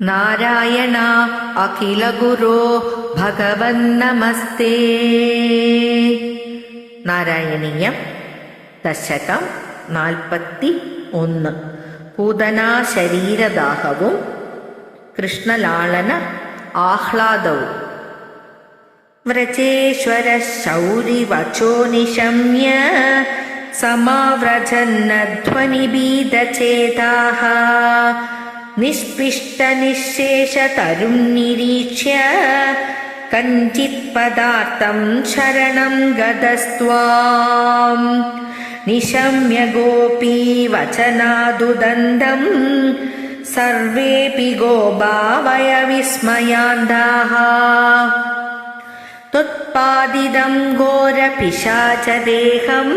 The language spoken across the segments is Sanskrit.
नारायण अखिलगुरो भगवन्नमस्ते നാരായണീയം ദശകം നാൽപ്പത്തി ഒന്ന് പൂതനാ ശരീരദാഹവും കൃഷ്ണലാളന ആഹ്ലാദവും വ്രജേശ്വര ശൗരിവചോ നിശമ്യ समाव्रजन्नध्वनिबीदचेताः निष्पिष्टनिःशेषतरुं निरीक्ष्य कञ्चित्पदार्थं शरणं गतस्त्वाम्। निशम्य गोपी वचनादुदन्तम् सर्वेऽपि गोभावय विस्मयान्ताः त्वत्पादिदं घोरपिशाचदेहम्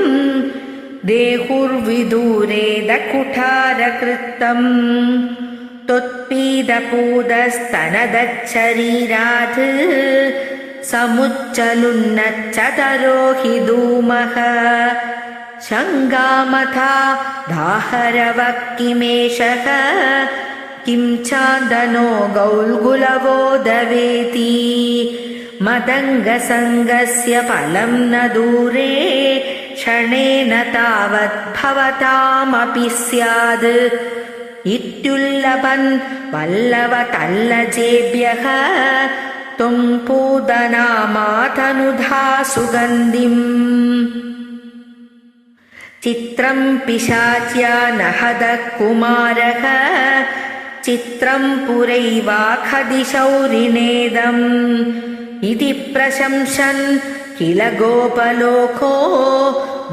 देहुर्विदूरेदकुठारकृत्तम् त्वत्पीदपूदस्तनदच्छरीरात् समुच्चलुन्नच्चतरो हि धूमः। शङ्गामथा दाहरवः किमेषः किं चान्दनो गौल्गुलवो दवेति मदङ्गसङ्गस्य फलं न दूरे क्षणेन तावद्भवतामपि स्याद् इत्युल्लभन् वल्लवतल्लजेभ्यः त्वं पूदनामातनुधा सुगन्धिम् चित्रं पिशाच्या नहदः कुमारः चित्रं पुरैवाखदिशौरिणेदम् इति प्रशंसन् किल गोपलोको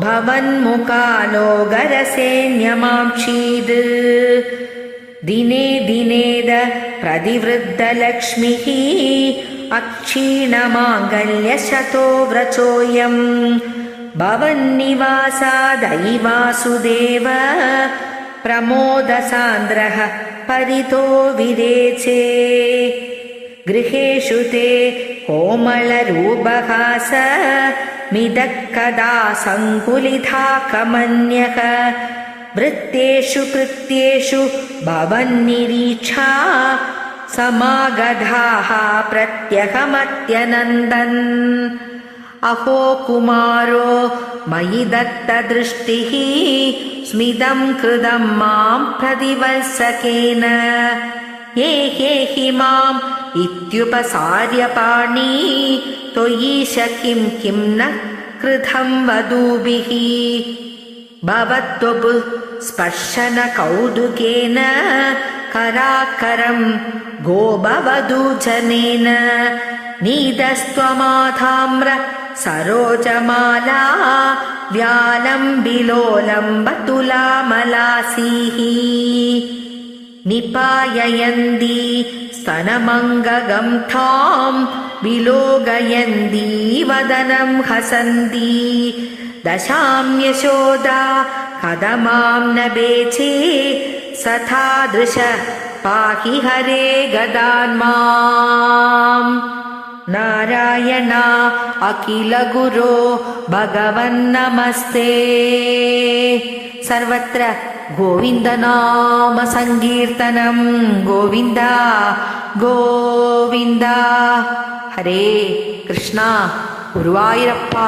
भवन्मुखालो गरसेन्यमाक्षीद् दिने दिनेद प्रतिवृद्धलक्ष्मिः अक्षीणमाङ्गल्यशतो व्रचोऽयम् भवन्निवासादैवासुदेव प्रमोदसान्द्रः परितो विरेचे गृहेषु ते कोमलरूपहास मिदः कदा सङ्कुलिता कमन्यः वृत्तेषु कृत्येषु भवन्निरीक्षा समागधाः प्रत्यहमत्यनन्दन्। अहो कुमारो मयि दत्तदृष्टिः स्मिदं कृदं मां प्रतिवत्सकेन। ये हेहि माम् इत्युपसार्यपाणि त्वयीश किं किं न कृतं वधूभिः। भवत्वपु स्पर्शनकौतुकेन कराकरं गोभवधूजनेन नीदस्त्वमाधाम्र सरोजमाला व्यालम्बिलोलम्बतुलामलासीः निपाययन्ती स्तनमङ्गगं थां विलोकयन्ती वदनं हसन्ती दशाम्यशोदा कदमां न बेचे सथादृश पाहि हरे गदान्माम्। नारायण अखिलगुरो भगवन्नमस्ते सर्वत्र गोविन्दनामसङ्कीर्तनं गोविन्द गोविन्द। हरे कृष्ण गुरुवायुरप्पा